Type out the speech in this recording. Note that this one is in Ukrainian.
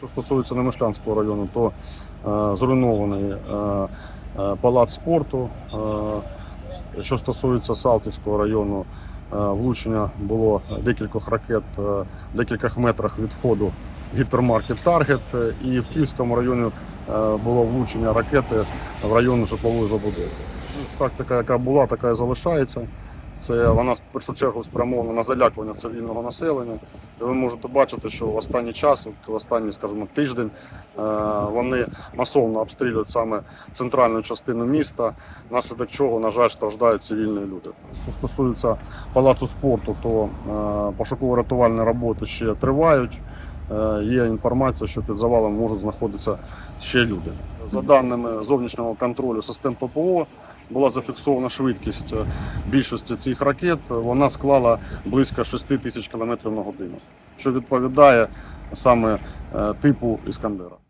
Що стосується Немишлянського району, то е, зруйнований е, е, палац спорту. Е, що стосується Салтівського району, е, влучення було декількох ракет е, в декількох метрах від входу гіпермаркет Таргет. Е, І в Київському районі е, було влучення ракети в район житлової забудови. Ну, Тактика, яка була, така і залишається. Це вона в першу чергу спрямована на залякування цивільного населення. І ви можете бачити, що в останній час, в останній, скажімо, тиждень, е, вони масовно обстрілюють саме центральну частину міста, внаслідок чого, на жаль, страждають цивільні люди. Що стосується палацу спорту, то е, пошуково-рятувальні роботи ще тривають. Е, Є інформація, що під завалом можуть знаходитися ще люди. За даними зовнішнього контролю систем ППО, була зафіксована швидкість е, більшості цих ракет. Вона склала близько 6 тисяч км на годину, що відповідає саме е, типу Іскандера.